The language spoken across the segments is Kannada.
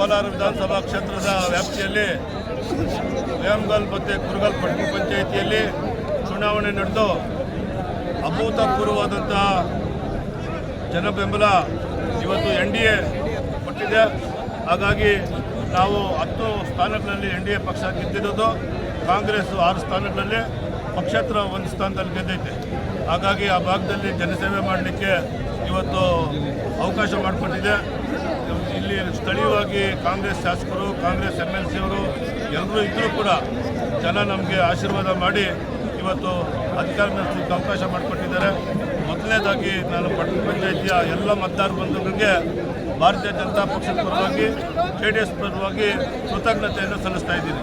ಕೋಲಾರ ವಿಧಾನಸಭಾ ಕ್ಷೇತ್ರದ ವ್ಯಾಪ್ತಿಯಲ್ಲಿ ವೇಮಗಲ್ ಮತ್ತು ಕುರುಗಲ್ ಪಟ್ಟಣ ಪಂಚಾಯಿತಿಯಲ್ಲಿ ಚುನಾವಣೆ ನಡೆದು ಅಭೂತಪೂರ್ವವಾದಂಥ ಜನಬೆಂಬಲ ಇವತ್ತು ಎನ್ ಡಿ ಎ ಕೊಟ್ಟಿದೆ. ಹಾಗಾಗಿ ನಾವು ಹತ್ತು ಸ್ಥಾನಗಳಲ್ಲಿ ಎನ್ ಡಿ ಎ ಪಕ್ಷ ಗೆದ್ದಿರೋದು, ಕಾಂಗ್ರೆಸ್ ಆರು ಸ್ಥಾನಗಳಲ್ಲಿ ಪಕ್ಷೇತರ ಒಂದು ಸ್ಥಾನದಲ್ಲಿ ಗೆದ್ದೈತೆ. ಹಾಗಾಗಿ ಆ ಭಾಗದಲ್ಲಿ ಜನಸೇವೆ ಮಾಡಲಿಕ್ಕೆ ಇವತ್ತು ಅವಕಾಶ ಮಾಡಿಕೊಟ್ಟಿದೆ. ಇಲ್ಲಿ ಸ್ಥಳೀಯವಾಗಿ ಕಾಂಗ್ರೆಸ್ ಶಾಸಕರು ಕಾಂಗ್ರೆಸ್ ಎಂ ಎಲ್ ಸಿಯವರು ಎಲ್ಲರೂ ಇದ್ದರೂ ಕೂಡ ಜನ ನಮಗೆ ಆಶೀರ್ವಾದ ಮಾಡಿ ಇವತ್ತು ಅಧಿಕಾರ ನಡೆಸಲಿಕ್ಕೆ ಅವಕಾಶ ಮಾಡಿಕೊಟ್ಟಿದ್ದಾರೆ. ಮೊದಲನೇದಾಗಿ ನಾನು ಪಟ್ಟಣ ಪಂಚಾಯಿತಿಯ ಎಲ್ಲ ಮತದಾರ ಬಂಧುಗಳಿಗೆ ಭಾರತೀಯ ಜನತಾ ಪಕ್ಷದ ಪರವಾಗಿ ಜೆ ಡಿ ಎಸ್ ಪರವಾಗಿ ಕೃತಜ್ಞತೆಯನ್ನು ಸಲ್ಲಿಸ್ತಾ ಇದ್ದೀನಿ.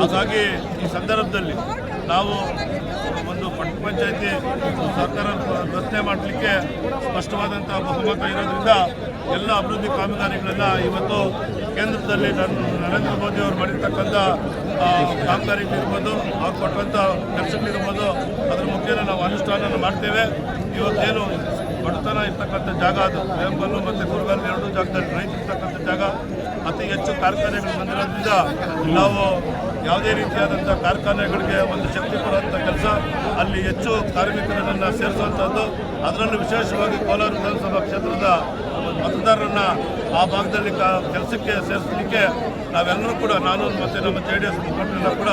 ಹಾಗಾಗಿ ಈ ಸಂದರ್ಭದಲ್ಲಿ ನಾವು ಒಂದು ಪಟ್ಟ ಪಂಚಾಯತಿ ಸರ್ಕಾರ ರಸ್ತೆ ಮಾಡಲಿಕ್ಕೆ ಸ್ಪಷ್ಟವಾದಂಥ ಬಹುಮತ ಇರೋದ್ರಿಂದ ಎಲ್ಲ ಅಭಿವೃದ್ಧಿ ಕಾಮಗಾರಿಗಳೆಲ್ಲ ಇವತ್ತು ಕೇಂದ್ರದಲ್ಲಿ ನರೇಂದ್ರ ಮೋದಿ ಅವರು ಮಾಡಿರ್ತಕ್ಕಂಥ ಕಾಮಗಾರಿಗಳಿರ್ಬೋದು ಅವ್ರು ಕೊಟ್ಟಂಥ ಕೆಲಸಗಳಿರ್ಬೋದು ಅದ್ರ ಮುಖ್ಯನ ನಾವು ಅನುಷ್ಠಾನ ಮಾಡ್ತೇವೆ. ಇವತ್ತೇನು ಬಡತನ ಇರ್ತಕ್ಕಂಥ ಜಾಗ ಅದು. ವೇಂಬಲ್ಲು ಮತ್ತು ಕುರುಗಲ್ ಎರಡು ಜಾಗದಲ್ಲಿ ರೈತ ಇರ್ತಕ್ಕಂಥ ಜಾಗ ಅತಿ ಹೆಚ್ಚು ಕಾರ್ಖಾನೆಗಳು ಬಂದಿರೋದ್ರಿಂದ ನಾವು ಯಾವುದೇ ರೀತಿಯಾದಂಥ ಕಾರ್ಖಾನೆಗಳಿಗೆ ಒಂದು ಶಕ್ತಿ ಕೊಡುವಂಥ ಕೆಲಸ ಅಲ್ಲಿ ಹೆಚ್ಚು ಕಾರ್ಮಿಕರನ್ನು ಸೇರಿಸುವಂಥದ್ದು ಅದರಲ್ಲೂ ವಿಶೇಷವಾಗಿ ಕೋಲಾರ ವಿಧಾನಸಭಾ ಕ್ಷೇತ್ರದ ಮತದಾರರನ್ನು ಆ ಭಾಗದಲ್ಲಿ ಕೆಲಸಕ್ಕೆ ಸೇರಿಸಲಿಕ್ಕೆ ನಾವೆಲ್ಲರೂ ಕೂಡ ನಾನು ಮತ್ತು ನಮ್ಮ ಜೆ ಡಿ ಎಸ್ ಮುಖಂಡರೆಲ್ಲ ಕೂಡ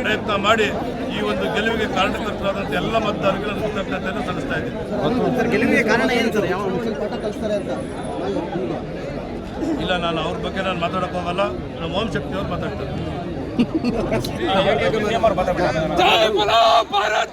ಪ್ರಯತ್ನ ಮಾಡಿ ಈ ಒಂದು ಗೆಲುವಿಗೆ ಕಾರಣಕರ್ತರಾದಂಥ ಎಲ್ಲ ಮತದಾರರಿಗೆ ನಾನು ಕೃತಜ್ಞತೆಯನ್ನು ಸಲ್ಲಿಸ್ತಾ ಇದ್ದೀನಿ. ಇಲ್ಲ ನಾನು ಅವ್ರ ಬಗ್ಗೆ ನಾನು ಮಾತಾಡೋಕ್ಕೋಗಲ್ಲ. ನಮ್ಮ ಓಂ ಶಕ್ತಿಯವ್ರು ಮಾತಾಡ್ತಾರೆ. જય બોલો ભારત